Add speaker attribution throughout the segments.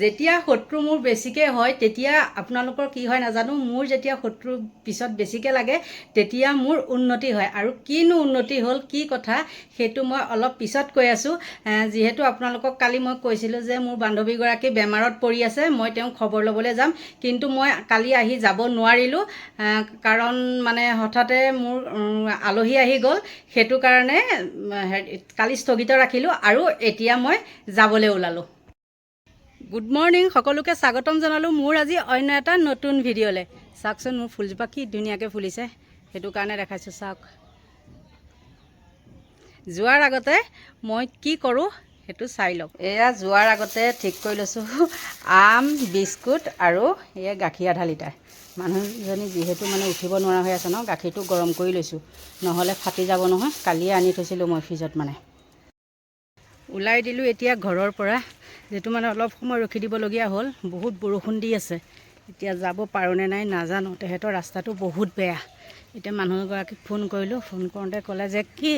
Speaker 1: যেতিয়া শত্ৰু মোৰ বেছিকৈ হয় তেতিয়া আপোনালোকৰ কি হয় নাজানো মোৰ যেতিয়া শত্ৰু পিছত বেছিকৈ লাগে তেতিয়া মোৰ উন্নতি হয়। আৰু কিনো উন্নতি হ'ল কি কথা সেইটো মই অলপ পিছত কৈ আছোঁ। যিহেতু আপোনালোকক কালি মই কৈছিলোঁ যে মোৰ বান্ধৱীগৰাকী বেমাৰত পৰি আছে মই তেওঁক খবৰ ল'বলৈ যাম। কিন্তু মই কালি আহি যাব নোৱাৰিলোঁ কাৰণ মানে হঠাতে মোৰ আলহী আহি গ'ল। সেইটো কাৰণে কালি স্থগিত ৰাখিলোঁ আৰু এতিয়া মই যাবলৈ ওলালোঁ। গুড মৰ্ণিং সকলোকে স্বাগতম জনালোঁ মোৰ আজি অন্য এটা নতুন ভিডিঅ'লৈ। চাওকচোন মোৰ ফুলজোপা কি ধুনীয়াকৈ ফুলিছে সেইটো কাৰণে দেখাইছোঁ চাওক। যোৱাৰ আগতে মই কি কৰোঁ সেইটো চাই লওক এয়া যোৱাৰ আগতে ঠিক কৰি লৈছোঁ আম বিস্কুট আৰু এয়া গাখীৰ আধা লিটাৰ। মানুহজনী যিহেতু মানে উঠিব নোৱাৰা হৈ আছে ন গাখীৰটো গৰম কৰি লৈছোঁ। নহ'লে ফাটি যাব নহয় কালিয়ে আনি থৈছিলোঁ মই ফ্ৰিজত মানে। ওলাই দিলোঁ এতিয়া ঘৰৰ পৰা। যিটো মানে অলপ সময় ৰখি দিবলগীয়া হ'ল বহুত বৰষুণ দি আছে। এতিয়া যাব পাৰোঁনে নাই নাজানো তেহেঁতৰ ৰাস্তাটো বহুত বেয়া। এতিয়া মানুহ এগৰাকীক ফোন কৰিলোঁ ফোন কৰোঁতে ক'লে যে কি?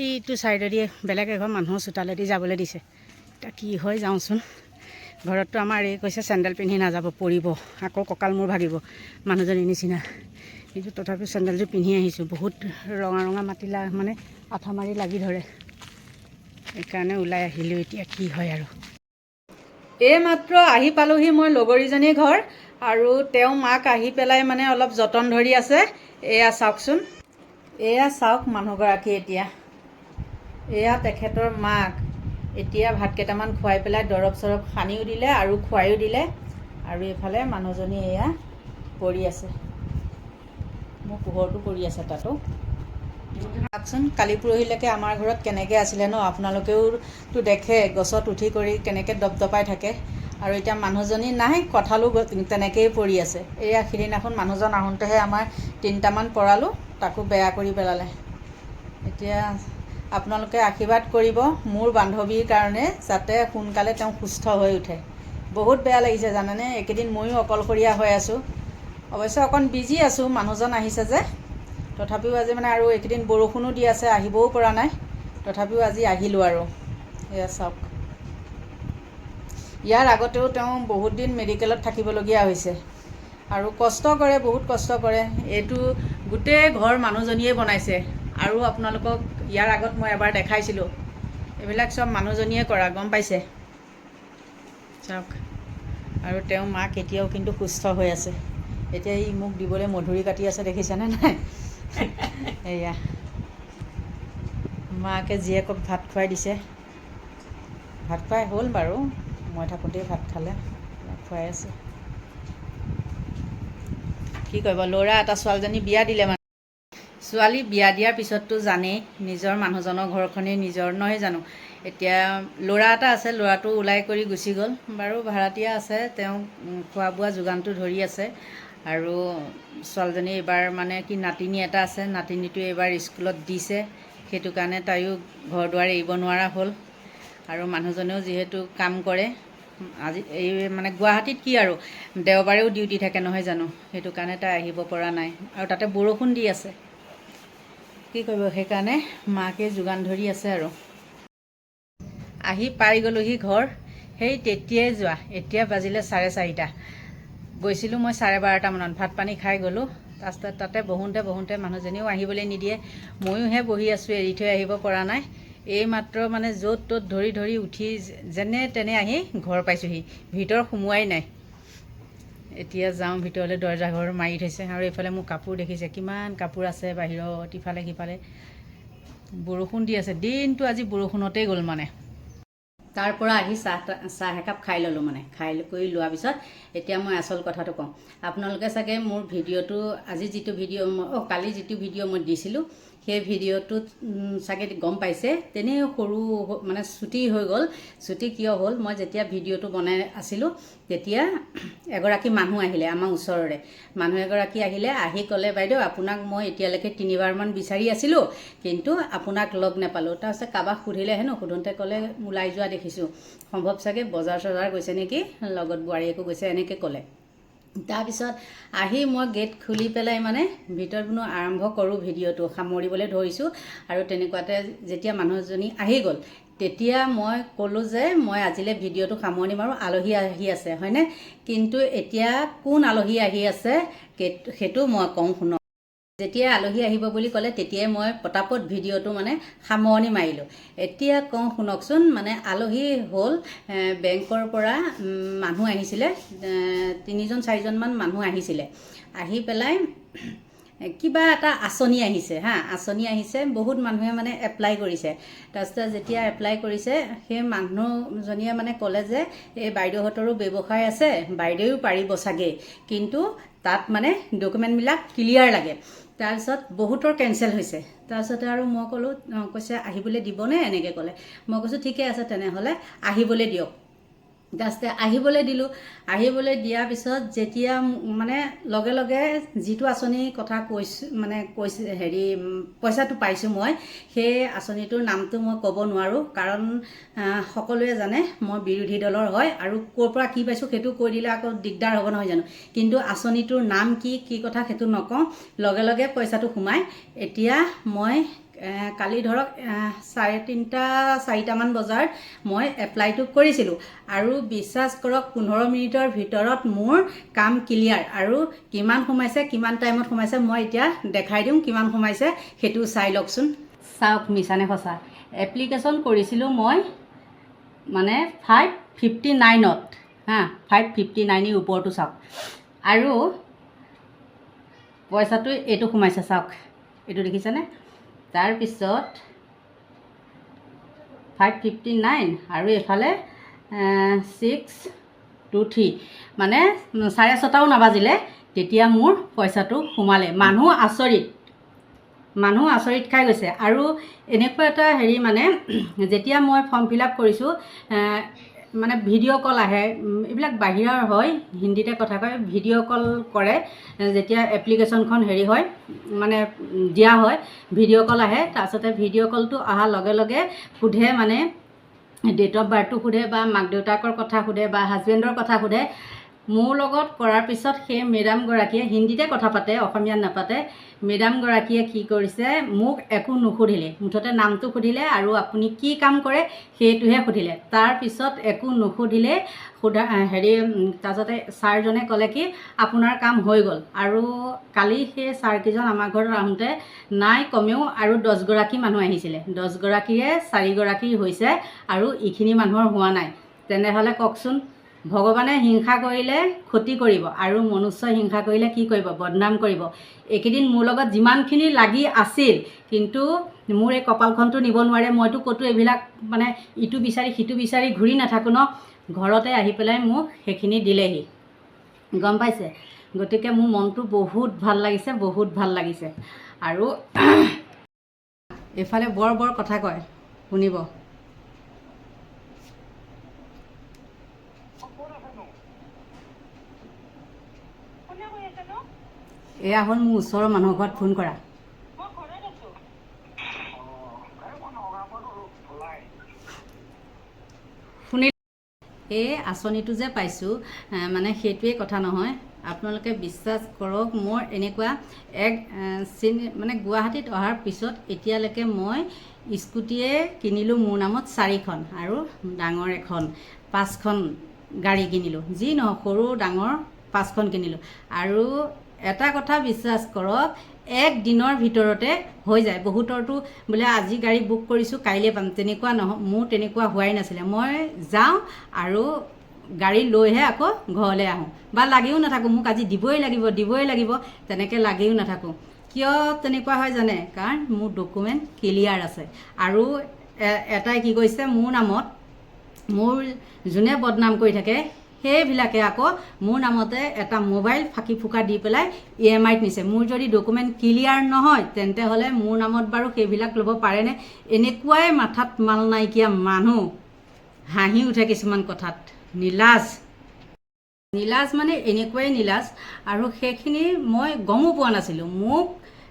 Speaker 1: এইটো ছাইডেদি বেলেগ এঘৰ মানুহৰ চোতালেদি যাবলৈ দিছে। এতিয়া কি হয় যাওঁচোন। ঘৰততো আমাৰ এই কৈছে চেণ্ডেল পিন্ধি নাযাব পৰিব। আকৌ কঁকাল মূৰ ভাগিব মানুহজনীৰ নিচিনা। কিন্তু তথাপিও চেণ্ডেলযোৰ পিন্ধি আহিছোঁ। বহুত ৰঙা ৰঙা মাটি লা মানে আঠা মাৰি লাগি ধৰে। সেইকাৰণে ওলাই আহিলোঁ। এতিয়া কি হয় আৰু। এইমাত্ৰ আহি পালোহি মই লগৰীজনীৰ ঘৰ আৰু তেওঁ মাক আহি পেলাই মানে অলপ যতন ধৰি আছে। এয়া চাওকচোন এয়া চাওক মানুহগৰাকী এতিয়া। এয়া তেখেতৰ মাক। এতিয়া ভাত কেইটামান খুৱাই পেলাই দৰৱ চৰৱ সানিও দিলে আৰু খুৱাইও দিলে। আৰু এইফালে মানুহজনী এয়া পৰি আছে। মোৰ পোহৰটো পৰি আছে তাতো। চাওকচোন কালি পৰহিলৈকে আমাৰ ঘৰত কেনেকৈ আছিলে ন? আপোনালোকেওতো দেখে গছত উঠি কৰি কেনেকৈ দপদপাই থাকে। আৰু এতিয়া মানুহজনী নাই কঁঠালো তেনেকৈয়ে পৰি আছে। এয়া সিদিনাখন মানুহজন আহোঁতেহে আমাৰ তিনিটামান পৰালোঁ তাকো বেয়া কৰি পেলালে। এতিয়া আপোনালোকে আশীৰ্বাদ কৰিব মোৰ বান্ধৱীৰ কাৰণে যাতে সোনকালে তেওঁ সুস্থ হৈ উঠে। বহুত বেয়া লাগিছে জানেনে? এইকেইদিন ময়ো অকলশৰীয়া হৈ আছোঁ। অৱশ্যে অকণ বিজি আছোঁ মানুহজন আহিছে যে। তথাপিও আজি মানে আৰু এইকেইদিন বৰষুণো দি আছে আহিবও পৰা নাই। তথাপিও আজি আহিলোঁ আৰু। এয়া চাওক। ইয়াৰ আগতেও তেওঁ বহুত দিন মেডিকেলত থাকিবলগীয়া হৈছে। আৰু কষ্ট কৰে বহুত কষ্ট কৰে। এইটো গোটেই ঘৰ মানুহজনীয়ে বনাইছে। আৰু আপোনালোকক ইয়াৰ আগত মই এবাৰ দেখাইছিলোঁ। এইবিলাক চব মানুহজনীয়ে কৰা গম পাইছে? চাওক। আৰু তেওঁৰ মাক এতিয়াও কিন্তু সুস্থ হৈ আছে। এতিয়া ই মোক দিবলৈ মধুৰি কাটি আছে দেখিছেনে নাই? এয়া মাকে জীয়েকক ভাত খুৱাই দিছে। ভাত খুৱাই হ'ল বাৰু মই থাকোঁতেই ভাত খালে খুৱাই আছে। কি কৰিব ল'ৰা এটা ছোৱালীজনী বিয়া দিলে মানে। ছোৱালী বিয়া দিয়াৰ পিছততো জানেই নিজৰ মানুহজনৰ ঘৰখনেই নিজৰ নহয় জানো। এতিয়া ল'ৰা এটা আছে ল'ৰাটো ওলাই কৰি গুচি গ'ল। বাৰু ভাড়াতীয়া আছে তেওঁ খোৱা বোৱা যোগানটো ধৰি আছে। আৰু ছোৱালীজনী এইবাৰ মানে কি নাতিনী এটা আছে নাতিনীটো এইবাৰ স্কুলত দিছে। সেইটো কাৰণে তাইও ঘৰ দুৱাৰ এৰিব নোৱাৰা হ'ল। আৰু মানুহজনেও যিহেতু কাম কৰে আজি এই মানে গুৱাহাটীত কি আৰু দেওবাৰেও ডিউটি থাকে নহয় জানো? সেইটো কাৰণে তাই আহিব পৰা নাই। আৰু তাতে বৰষুণ দি আছে। কি কৰিব? সেইকাৰণে মাকে যোগান ধৰি আছে আৰু। আহি পাই গ'লোহি ঘৰ। সেই তেতিয়াই যোৱা। এতিয়া বাজিলে চাৰে চাৰিটা। গৈছিলোঁ মই চাৰে বাৰটামানত ভাত পানী খাই গ'লোঁ। তাৰপিছত তাতে বহোঁতে বহোঁতে মানুহজনীও আহিবলৈ নিদিয়ে। ময়োহে বহি আছোঁ, এৰি থৈ আহিব পৰা নাই। এইমাত্ৰ মানে য'ত ত'ত ধৰি ধৰি উঠি যেনে তেনে আহি ঘৰ পাইছোঁহি। ভিতৰ সোমোৱাই নাই। এতিয়া যাওঁ, ভিতৰলৈ দৰ্জা ঘৰ মাৰি থৈছে। আৰু এইফালে মোৰ কাপোৰ দেখিছে। কিমান কাপোৰ আছে বাহিৰত, ইফালে সিফালে। বৰষুণ দি আছে। দিনটো আজি বৰষুণতেই গ'ল মানে। তাৰ পৰা আহি চাহ চাহ একাপ খাই ল'লোঁ মানে। খাই কৰি লোৱাৰ পিছত এতিয়া মই আচল কথাটো কওঁ। আপোনালোকে চাগে মোৰ ভিডিঅ'টো আজি যিটো ভিডিঅ' মই অঁ কালি যিটো ভিডিঅ' মই দিছিলোঁ সেই ভিডিঅ'টোত চাগে গম পাইছে। তেনেই সৰু মানে ছুটি হৈ গ'ল। ছুটি কিয় হ'ল? মই যেতিয়া ভিডিঅ'টো বনাই আছিলোঁ, তেতিয়া এগৰাকী মানুহ আহিলে আমাৰ ওচৰৰে। মানুহ এগৰাকী আহিলে, আহি ক'লে, বাইদেউ, আপোনাক মই এতিয়ালৈকে তিনিবাৰমান বিচাৰি আছিলোঁ, কিন্তু আপোনাক লগ নাপালোঁ। তাৰপিছত কাৰোবাক সুধিলে, হেনো? সোধোঁতে ক'লে, ওলাই যোৱা দেখিছোঁ। সম্ভৱ চাগে বজাৰ চজাৰ গৈছে নেকি? লগত বোৱাৰীয়েকো গৈছে? এনেকৈ ক'লে। তাৰপিছত আহি মই গেট খুলি পেলাই মানে ভিতৰত বোলো আৰম্ভ কৰোঁ ভিডিঅ'টো সামৰিবলৈ ধৰিছোঁ। আৰু তেনেকুৱাতে যেতিয়া মানুহজনী আহি গ'ল তেতিয়া মই ক'লোঁ যে মই আজিলৈ ভিডিঅ'টো সামৰণি মাৰোঁ আলহী আহি আছে হয়নে? কিন্তু এতিয়া কোন আলহী আহি আছে সেই- সেইটো মই কওঁ শুনক। যেতিয়া আলহী আহিব বুলি ক'লে, তেতিয়াই মই পটাপট ভিডিঅ'টো মানে সামৰণি মাৰিলোঁ। এতিয়া কওঁ, শুনকচোন মানে আলহী হ'ল বেংকৰ পৰা মানুহ আহিছিলে তিনিজন, চাৰিজনমান মানুহ আহিছিলে। আহি পেলাই কিবা এটা আঁচনি আহিছে, হা, আঁচনি আহিছে, বহুত মানুহে মানে এপ্লাই কৰিছে। তাৰপিছতে যেতিয়া এপ্লাই কৰিছে, সেই মানুহজনীয়ে মানে ক'লে যে, এই বাইদেউহঁতৰো ব্যৱসায় আছে বাইদেৱেও পাৰিব চাগে। কিন্তু তাত মানে ডকুমেণ্টবিলাক ক্লিয়াৰ লাগে। তাৰপিছত বহুতৰ কেঞ্চেল হৈছে। তাৰপিছতে আৰু মই ক'লোঁ কৈছে আহিবলৈ দিবনে? এনেকৈ ক'লে। মই কৈছোঁ ঠিকে আছে তেনেহ'লে আহিবলৈ দিয়ক। তাৰপিছতে আহিবলৈ দিলোঁ। আহিবলৈ দিয়াৰ পিছত যেতিয়া মানে লগে লগে যিটো আঁচনিৰ কথা কৈছোঁ মানে কৈছে হেৰি পইচাটো পাইছোঁ মই সেই আঁচনিটোৰ নামটো মই ক'ব নোৱাৰোঁ। কাৰণ সকলোৱে জানে মই বিৰোধী দলৰ হয় আৰু ক'ৰ পৰা কি পাইছোঁ সেইটো কৈ দিলে আকৌ দিগদাৰ হ'ব নহয় জানো? কিন্তু আঁচনিটোৰ নাম কি কি কথা সেইটো নকওঁ। লগে লগে পইচাটো সোমাই। এতিয়া মই কালি ধৰক চাৰে তিনিটা চাৰিটামান বজাত মই এপ্লাইটো কৰিছিলোঁ। আৰু বিশ্বাস কৰক পোন্ধৰ মিনিটৰ ভিতৰত মোৰ কাম ক্লিয়াৰ আৰু কিমান সোমাইছে কিমান টাইমত সোমাইছে মই এতিয়া দেখাই দিওঁ কিমান সোমাইছে সেইটো চাই লওকচোন। চাওক মিছানে সঁচা? এপ্লিকেশ্যন কৰিছিলোঁ মই মানে ফাইভ ফিফটি নাইনত হা ফাইভ ফিফটি নাইনৰ ওপৰটো চাওক। আৰু পইচাটো এইটো সোমাইছে চাওক। এইটো দেখিছেনে? তাৰপিছত ফাইভ ফিফটি নাইন আৰু এইফালে ছিক্স টু থ্ৰী মানে চাৰে ছটাও নাবাজিলে তেতিয়া মোৰ পইচাটো সোমালে। মানুহ আচৰিত। মানুহ আচৰিত খাই গৈছে। আৰু এনেকুৱা এটা হেৰি মানে যেতিয়া মই ফৰ্ম ফিল আপ কৰিছোঁ মানে ভিডিঅ' কল আহে এইবিলাক বাহিৰৰ হয় হিন্দীতে কথা কয় ভিডিঅ' কল কৰে যেতিয়া এপ্লিকেশ্যনখন হেৰি হয় মানে দিয়া হয় ভিডিঅ' কল আহে তাৰপিছতে ভিডিঅ' কলটো অহাৰ লগে লগে সোধে মানে ডেট অফ বাৰ্থটো সোধে বা মাক দেউতাকৰ কথা সোধে বা হাজবেণ্ডৰ কথা সোধে মোৰ লগত কৰাৰ পিছত সেই মেডামগৰাকীয়ে হিন্দীতে কথা পাতে অসমীয়াত নাপাতে। মেডামগৰাকীয়ে কি কৰিছে মোক একো নুসুধিলে। মুঠতে নামটো সুধিলে আৰু আপুনি কি কাম কৰে সেইটোহে সুধিলে। তাৰপিছত একো নুসুধিলে সোধা হেৰি তাৰপিছতে ছাৰজনে ক'লে কি আপোনাৰ কাম হৈ গ'ল। আৰু কালি সেই ছাৰকেইজন আমাৰ ঘৰত আহোঁতে নাই কমেও আৰু দহগৰাকী মানুহ আহিছিলে। দহগৰাকীৰে চাৰিগৰাকী হৈছে আৰু ইখিনি মানুহৰ হোৱা নাই। তেনেহ'লে কওকচোন। ভগৱানে হিংসা কৰিলে ক্ষতি কৰিব আৰু মনুষ্যই হিংসা কৰিলে কি কৰিব? বদনাম কৰিব। এইকেইদিন মোৰ লগত যিমানখিনি লাগি আছিল কিন্তু মোৰ এই কপালখনটো নিব নোৱাৰে। মইতো ক'তো এইবিলাক মানে ইটো বিচাৰি সিটো বিচাৰি ঘূৰি নাথাকোঁ ন। ঘৰতে আহি পেলাই মোক সেইখিনি দিলেহি। গম পাইছে? গতিকে মোৰ মনটো বহুত ভাল লাগিছে বহুত ভাল লাগিছে। আৰু এইফালে বৰ বৰ কথা কয় শুনিব
Speaker 2: কোনে কৈ আছে নো
Speaker 1: এয়া হ'ল মোৰ ওচৰৰ মানুহৰ ঘৰত ফোন কৰা। শুনি এই আঁচনিটো যে পাইছোঁ মানে সেইটোৱে কথা নহয়। আপোনালোকে বিশ্বাস কৰক মোৰ এনেকুৱা এক চিনি মানে গুৱাহাটীত অহাৰ পিছত এতিয়ালৈকে মই স্কুটিয়ে কিনিলোঁ মোৰ নামত চাৰিখন আৰু ডাঙৰ এখন পাঁচখন গাড়ী কিনিলোঁ। যি নহওক সৰু ডাঙৰ পাঁচখন কিনিলোঁ। আৰু এটা কথা বিশ্বাস কৰক এক দিনৰ ভিতৰতে হৈ যায়। বহুতৰতো বোলে আজি গাড়ী বুক কৰিছোঁ কাইলৈ পাম। তেনেকুৱা নহয় মোৰ তেনেকুৱা হোৱাই নাছিলে। মই যাওঁ আৰু গাড়ী লৈহে আকৌ ঘৰলৈ আহোঁ। বা লাগিও নাথাকোঁ মোক আজি দিবই লাগিব দিবই লাগিব তেনেকৈ লাগিও নাথাকোঁ। কিয় তেনেকুৱা হয় জানে? কাৰণ মোৰ ডকুমেণ্ট ক্লিয়াৰ আছে। আৰু এটাই কি কৰিছে মোৰ নামত মোৰ যোনে বদনাম কৰি থাকে সেইবিলাকে আকৌ মোৰ নামতে এটা মোবাইল ফাঁকি ফুকা দি পেলাই ই এম আইত নিছে। মোৰ যদি ডকুমেণ্ট ক্লিয়াৰ নহয় তেন্তে হ'লে মোৰ নামত বাৰু সেইবিলাক ল'ব পাৰেনে? এনেকুৱাই মাথাত মাল নাইকিয়া মানুহ। হাঁহি উঠে কিছুমান কথাত। নীলাজ। নীলাজ মানে এনেকুৱাই নীলাজ। আৰু সেইখিনি মই গমো পোৱা নাছিলোঁ। মোক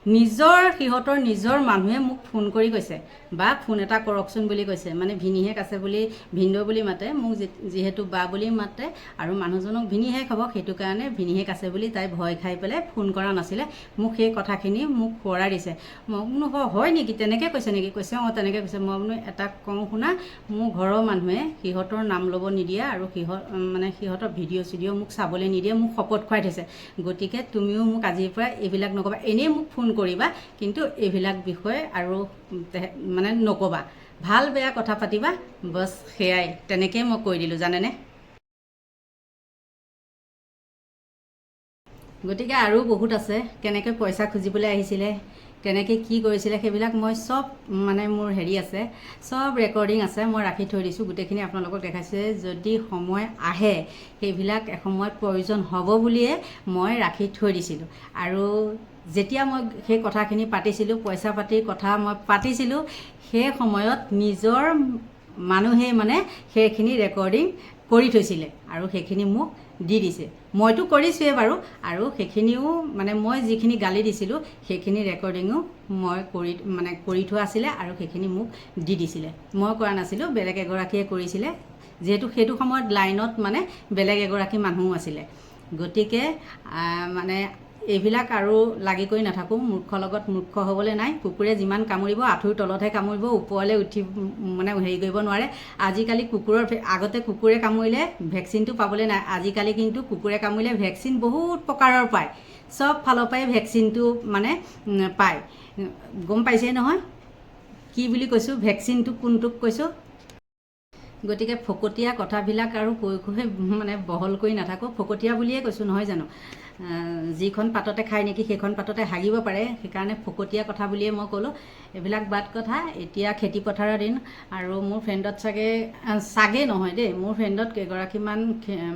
Speaker 1: নিজৰ সিহঁতৰ নিজৰ মানুহে মোক ফোন কৰি কৈছে বা ফোন এটা কৰকচোন বুলি কৈছে। মানে ভিনিহেক আছে বুলি ভিনদেউ বুলি মাতে মোক যিহেতু বা বুলি মাতে আৰু মানুহজনক ভিনিহেক হ'ব সেইটো কাৰণে ভিনিহেক আছে বুলি তাই ভয় খাই পেলাই ফোন কৰা নাছিলে। মোক সেই কথাখিনি মোক সোঁৱৰাই দিছে। মই বোলো "হ- হয় নেকি? তেনেকৈ কৈছে নেকি? কৈছে অঁ তেনেকৈ কৈছে। মই বোলো এটা কওঁ শুনা মোৰ ঘৰৰ মানুহে সিহঁতৰ নাম ল'ব নিদিয়ে আৰু সিহঁত মানে সিহঁতৰ ভিডিঅ' চিডিঅ' মোক চাবলৈ নিদিয়ে মোক শপত খুৱাই থৈছে। গতিকে তুমিও মোক আজিৰ পৰা এইবিলাক নক'বা। এনেই মোক ফোন কৰিবা কিন্তু এইবিলাক বিষয়ে আৰু মানে নক'বা। ভাল বেয়া কথা পাতিবা বছ সেয়াই তেনেকেই মই কৈ দিলোঁ জানেনে? গতিকে আৰু বহুত আছে কেনেকৈ পইচা খুজিবলৈ আহিছিলে কেনেকৈ কি কৰিছিলে সেইবিলাক মই চব মানে মোৰ হেৰি আছে চব ৰেকৰ্ডিং আছে মই ৰাখি থৈ দিছোঁ গোটেইখিনি আপোনালোকক দেখাইছোঁ যদি সময় আহে সেইবিলাক এসময়ত প্ৰয়োজন হ'ব বুলিয়ে মই ৰাখি থৈ দিছিলোঁ। আৰু যেতিয়া মই সেই কথাখিনি পাতিছিলোঁ পইচা পাতিৰ কথা মই পাতিছিলোঁ সেই সময়ত নিজৰ মানুহেই মানে সেইখিনি ৰেকৰ্ডিং কৰি থৈছিলে আৰু সেইখিনি মোক দি দিছে। মইতো কৰিছোঁৱেই বাৰু আৰু সেইখিনিও মানে মই যিখিনি গালি দিছিলোঁ সেইখিনি ৰেকৰ্ডিঙো মই কৰি মানে কৰি থোৱা আছিলে আৰু সেইখিনি মোক দি দিছিলে। মই কৰা নাছিলোঁ বেলেগ এগৰাকীয়ে কৰিছিলে। যিহেতু সেইটো সময়ত লাইনত মানে বেলেগ এগৰাকী মানুহো আছিলে। গতিকে মানে এইবিলাক আৰু লাগি কৰি নাথাকোঁ। মূৰ্খৰ লগত মূৰ্খ হ'বলৈ নাই। কুকুৰে যিমান কামুৰিব আঁঠুৰ তলতহে কামুৰিব ওপৰলৈ উঠি মানে হেৰি কৰিব নোৱাৰে। আজিকালি কুকুৰৰ আগতে কুকুৰে কামুৰিলে ভেকচিনটো পাবলৈ নাই। আজিকালি কিন্তু কুকুৰে কামুৰিলে ভেকচিন বহুত প্ৰকাৰৰ পায়। চব ফালৰ পৰাই ভেকচিনটো মানে পায়। গম পাইছেই নহয়? কি বুলি কৈছোঁ? ভেকচিনটো কোনটোক কৈছোঁ? গতিকে ফকতীয়া কথাবিলাক আৰু কৈ কৈ মানে বহল কৰি নাথাকোঁ। ফকতীয়া বুলিয়ে কৈছোঁ নহয় জানো? যিখন পাততে খায় নেকি সেইখন পাততে হাগিব পাৰে। সেইকাৰণে ফকতীয়া কথা বুলিয়ে মই ক'লোঁ। এইবিলাক বাদ কথা এতিয়া খেতি পথাৰৰ দিন আৰু মোৰ ফ্ৰেণ্ডত চাগে চাগে নহয় দেই মোৰ ফ্ৰেণ্ডত কেইগৰাকীমান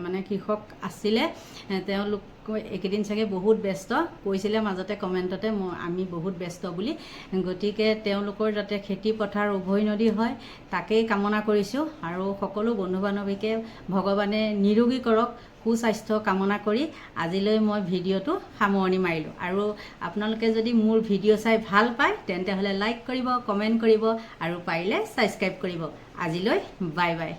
Speaker 1: মানে কৃষক আছিলে। তেওঁলোক এইকেইদিন চাগে বহুত ব্যস্ত কৈছিলে মাজতে কমেণ্টতে মই আমি বহুত ব্যস্ত বুলি। গতিকে তেওঁলোকৰ যাতে খেতি পথাৰ উভৈ নদী হয় তাকেই কামনা কৰিছোঁ। আৰু সকলো বন্ধু বান্ধৱীকে ভগৱানে নিৰোগী কৰক। সুস্বাস্থ্য কামনা কৰি আজিলৈ মই ভিডিঅ'টো সামৰণি মাৰিলোঁ। আৰু আপোনালোকে যদি মোৰ ভিডিঅ' চাই ভালো পায়, তেন্তে হ'লে লাইক কৰিব কমেণ্ট কৰিব আৰু পাৰিলে ছাবস্ক্ৰাইব কৰিব। আজিলৈ বাই বাই